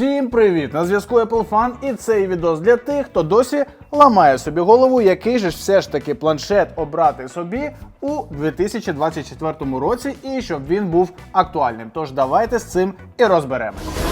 Всім привіт! На зв'язку Apple Fan і цей відос для тих, хто досі ламає собі голову, який же ж все ж таки планшет обрати собі у 2024 році і щоб він був актуальним. Тож давайте з цим і розберемось.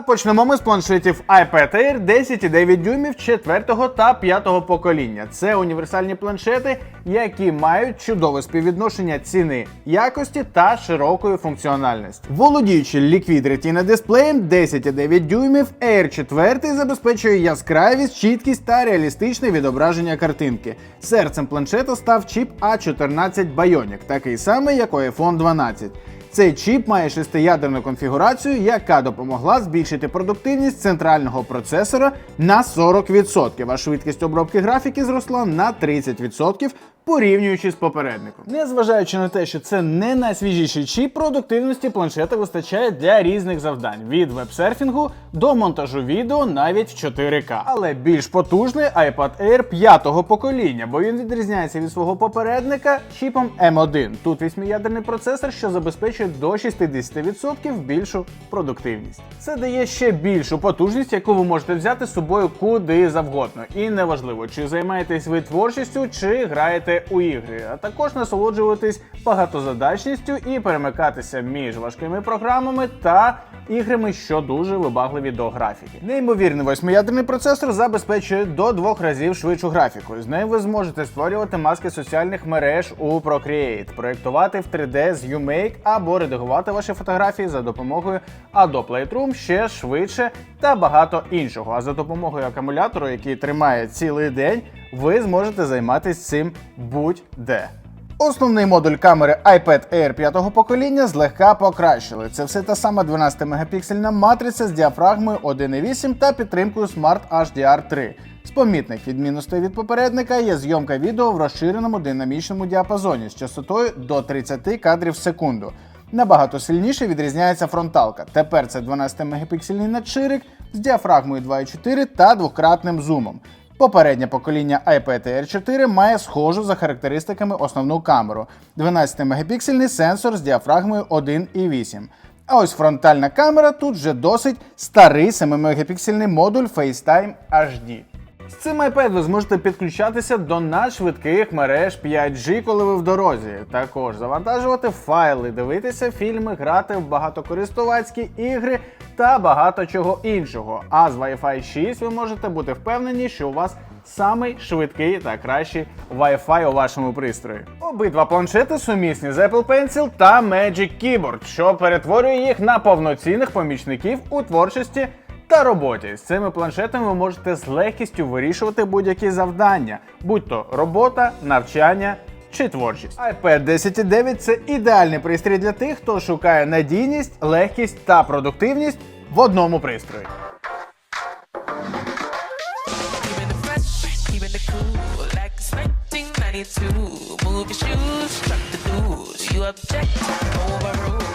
Почнемо ми з планшетів iPad Air 10,9 дюймів 4 та 5 покоління. Це універсальні планшети, які мають чудове співвідношення ціни, якості та широкої функціональності. Володіючи Liquid Retina дисплеєм 10,9 дюймів, Air 4 забезпечує яскравість, чіткість та реалістичне відображення картинки. Серцем планшета став чіп A14 Bionic, такий самий, як у iPhone 12. Цей чіп має шестиядерну конфігурацію, яка допомогла збільшити продуктивність центрального процесора на 40%, а швидкість обробки графіки зросла на 30%, порівнюючи з попередником. Незважаючи на те, що це не найсвіжіший чіп, продуктивності планшета вистачає для різних завдань від веб-серфінгу до монтажу відео навіть в 4К. Але більш потужний iPad Air 5-го покоління, бо він відрізняється від свого попередника чіпом M1. Тут восьмиядерний процесор, що забезпечує до 60% більшу продуктивність. Це дає ще більшу потужність, яку ви можете взяти з собою куди завгодно. І неважливо, чи займаєтесь ви творчістю, чи граєте у ігри, а також насолоджуватись багатозадачністю і перемикатися між важкими програмами та іграми, що дуже вибагливі до графіки. Неймовірний восьмиядерний процесор забезпечує до двох разів швидшу графіку. З ним ви зможете створювати маски соціальних мереж у Procreate, проєктувати в 3D з UMake або редагувати ваші фотографії за допомогою Adobe Lightroom ще швидше та багато іншого. А за допомогою акумулятору, який тримає цілий день, ви зможете займатися цим будь-де. Основний модуль камери iPad Air 5 покоління злегка покращили. Це все та сама 12-мегапіксельна матриця з діафрагмою 1.8 та підтримкою Smart HDR 3. З помітних відмінностей від попередника є зйомка відео в розширеному динамічному діапазоні з частотою до 30 кадрів в секунду. Набагато сильніше відрізняється фронталка. Тепер це 12-мегапіксельний надширик з діафрагмою 2.4 та двократним зумом. Попереднє покоління iPad Air 4 має схожу за характеристиками основну камеру 12-мегапіксельний сенсор з діафрагмою 1.8. А ось фронтальна камера тут вже досить старий 7-мегапіксельний модуль FaceTime HD. З цим iPad ви зможете підключатися до надшвидких мереж 5G, коли ви в дорозі. Також завантажувати файли, дивитися фільми, грати в багатокористувацькі ігри та багато чого іншого. А з Wi-Fi 6 ви можете бути впевнені, що у вас самий швидкий та кращий Wi-Fi у вашому пристрої. Обидва планшети сумісні з Apple Pencil та Magic Keyboard, що перетворює їх на повноцінних помічників у творчості та роботі. З цими планшетами ви можете з легкістю вирішувати будь-які завдання, будь то робота, навчання. Чи творчість. iPad 10.9 це ідеальний пристрій для тих, хто шукає надійність, легкість та продуктивність в одному пристрої. Keeping it fresh, keeping it cool, like it's 1992. Move.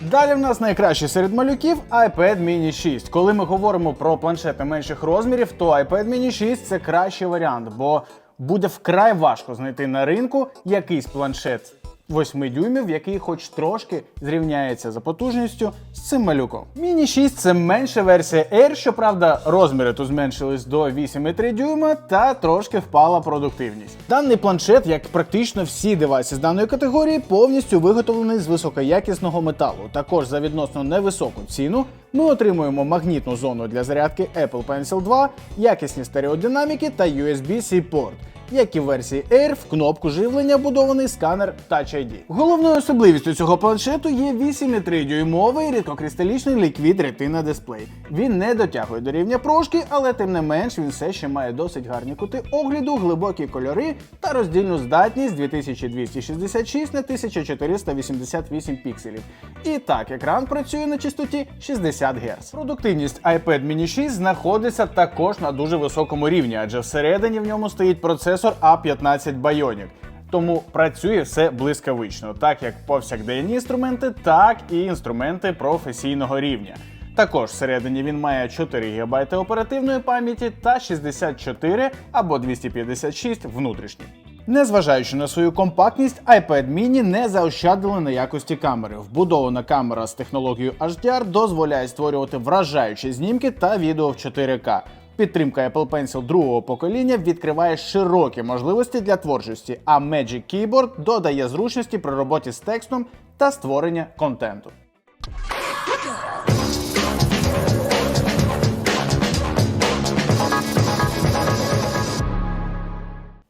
Далі в нас найкраще серед малюків iPad mini 6. Коли ми говоримо про планшети менших розмірів, то iPad mini 6 це кращий варіант, бо буде вкрай важко знайти на ринку якийсь планшет 8 дюймів, який хоч трошки зрівняється за потужністю з цим малюком. Міні 6 це менша версія Air, щоправда, розміри тут зменшились до 8,3 дюйма та трошки впала продуктивність. Даний планшет, як практично всі девайси з даної категорії, повністю виготовлений з високоякісного металу. Також за відносно невисоку ціну ми отримуємо магнітну зону для зарядки Apple Pencil 2, якісні стереодинаміки та USB-C порт. Як і в версії Air, в кнопку живлення будований сканер Touch ID. Головною особливістю цього планшету є 8,3 дюймовий рідкокристалічний Liquid Retina дисплей. Він не дотягує до рівня прошки, але тим не менш він все ще має досить гарні кути огляду, глибокі кольори та роздільну здатність 2266 на 1488 пікселів. І так, екран працює на частоті 60 Гц. Продуктивність iPad mini 6 знаходиться також на дуже високому рівні, адже всередині в ньому стоїть процесор A15 Bionic. Тому працює все блискавично, так як повсякденні інструменти, так і інструменти професійного рівня. Також всередині він має 4 ГБ оперативної пам'яті та 64 або 256 внутрішні. Незважаючи на свою компактність, iPad mini не заощадили на якості камери. Вбудована камера з технологією HDR дозволяє створювати вражаючі знімки та відео в 4К. Підтримка Apple Pencil другого покоління відкриває широкі можливості для творчості, а Magic Keyboard додає зручності при роботі з текстом та створення контенту.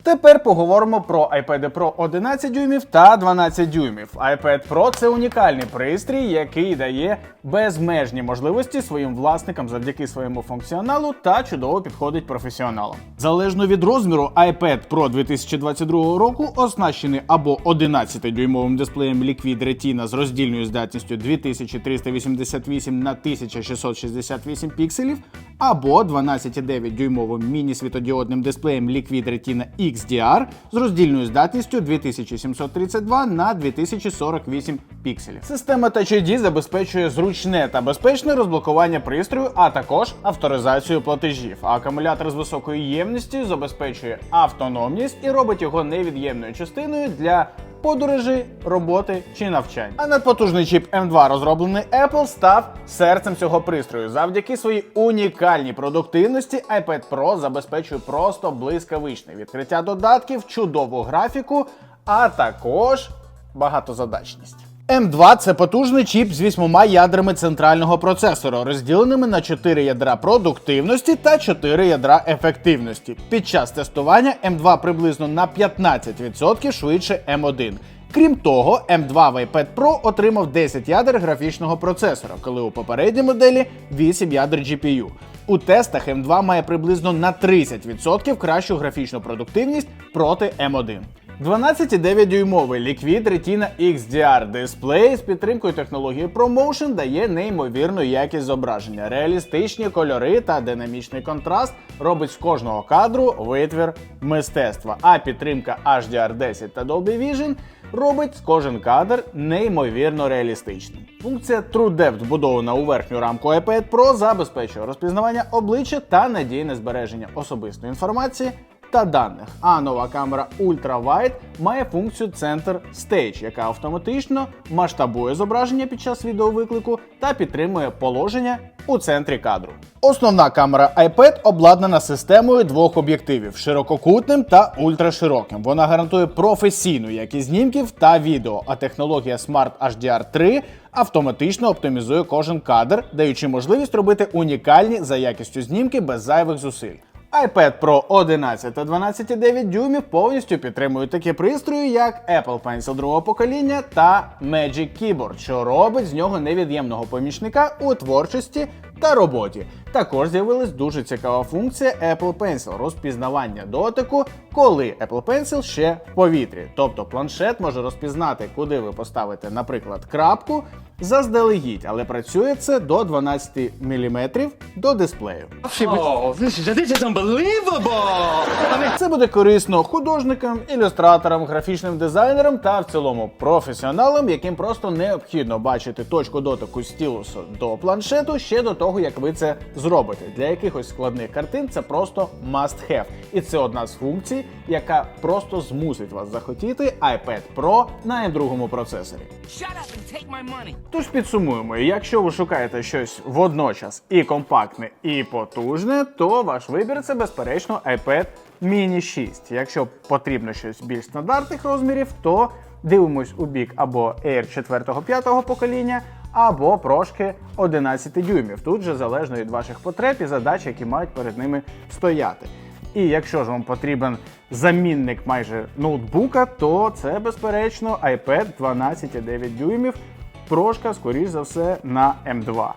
Тепер поговоримо про iPad Pro 11 дюймів та 12 дюймів. iPad Pro це унікальний пристрій, який дає безмежні можливості своїм власникам завдяки своєму функціоналу та чудово підходить професіоналам. Залежно від розміру, iPad Pro 2022 року оснащений або 11-дюймовим дисплеєм Liquid Retina з роздільною здатністю 2388 на 1668 пікселів, або 12,9-дюймовим міні-світодіодним дисплеєм Liquid Retina XDR з роздільною здатністю 2732 на 2048 пікселів. Система Touch ID забезпечує зручне та безпечне розблокування пристрою, а також авторизацію платежів. Акумулятор з високою ємністю забезпечує автономність і робить його невід'ємною частиною для подорожі, роботи чи навчань. А надпотужний чіп M2, розроблений Apple, став серцем цього пристрою. Завдяки своїй унікальній продуктивності iPad Pro забезпечує просто блискавичне відкриття додатків, чудову графіку, а також багатозадачність. M2 це потужний чіп з вісьмома ядрами центрального процесора, розділеними на 4 ядра продуктивності та 4 ядра ефективності. Під час тестування M2 приблизно на 15% швидше M1. Крім того, M2 в iPad Pro отримав 10 ядер графічного процесора, коли у попередній моделі 8 ядер GPU. У тестах M2 має приблизно на 30% кращу графічну продуктивність проти M1. 12,9-дюймовий Liquid Retina XDR дисплей з підтримкою технології ProMotion дає неймовірну якість зображення, реалістичні кольори та динамічний контраст робить з кожного кадру витвір мистецтва. А підтримка HDR10 та Dolby Vision робить кожен кадр неймовірно реалістичним. Функція TrueDepth, вбудована у верхню рамку iPad Pro, забезпечує розпізнавання обличчя та надійне збереження особистої інформації та даних. А нова камера Ultra має функцію Center Stage, яка автоматично масштабує зображення під час відеовиклику та підтримує положення у центрі кадру. Основна камера iPad обладнана системою двох об'єктивів ширококутним та ультрашироким. Вона гарантує професійну якість знімків та відео, а технологія Smart HDR 3 автоматично оптимізує кожен кадр, даючи можливість робити унікальні за якістю знімки без зайвих зусиль. iPad Pro 11 та 12,9 дюймів повністю підтримують такі пристрої, як Apple Pencil другого покоління та Magic Keyboard, що робить з нього невід'ємного помічника у творчості та роботі. Також з'явилась дуже цікава функція Apple Pencil розпізнавання дотику, коли Apple Pencil ще в повітрі. Тобто планшет може розпізнати, куди ви поставите, наприклад, крапку заздалегідь, але працює це до 12 мм до дисплею. Oh, this is this is unbelievable! Це буде корисно художникам, ілюстраторам, графічним дизайнерам та в цілому професіоналам, яким просто необхідно бачити точку дотику стілусу до планшету ще до того, як ви це зробите. Для якихось складних картин це просто must have. І це одна з функцій, яка просто змусить вас захотіти iPad Pro на M2 процесорі. shut up and take my money. Тож підсумуємо, якщо ви шукаєте щось водночас і компактне, і потужне, то ваш вибір це безперечно iPad Mini 6. Якщо потрібно щось більш стандартних розмірів, то дивимось у бік або Air 4-5 покоління, або прошки 11 дюймів. Тут же залежно від ваших потреб і задач, які мають перед ними стояти. І якщо ж вам потрібен замінник майже ноутбука, то це безперечно iPad 12,9 дюймів прошка, скоріш за все, на М2.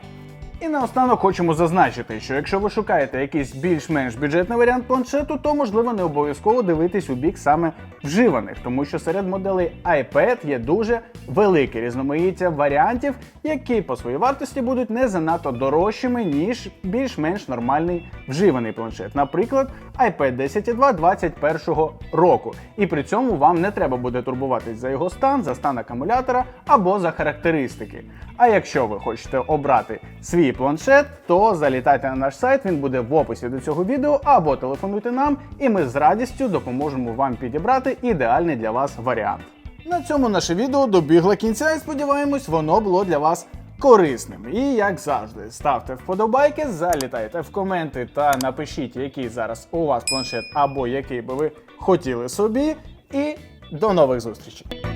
І наостанок хочемо зазначити, що якщо ви шукаєте якийсь більш-менш бюджетний варіант планшету, то можливо не обов'язково дивитись у бік саме вживаних, тому що серед моделей iPad є дуже велике різноманіття варіантів, які по своїй вартості будуть не занадто дорожчими, ніж більш-менш нормальний вживаний планшет. Наприклад, iPad 10.2 2021 року. І при цьому вам не треба буде турбуватись за його стан, за стан акумулятора або за характеристики. А якщо ви хочете обрати свій планшет, то залітайте на наш сайт, він буде в описі до цього відео, або телефонуйте нам, і ми з радістю допоможемо вам підібрати ідеальний для вас варіант. На цьому наше відео добігло кінця і сподіваємось, воно було для вас корисним. І як завжди, ставте вподобайки, залітайте в коменти та напишіть, який зараз у вас планшет або який би ви хотіли собі. І до нових зустрічей!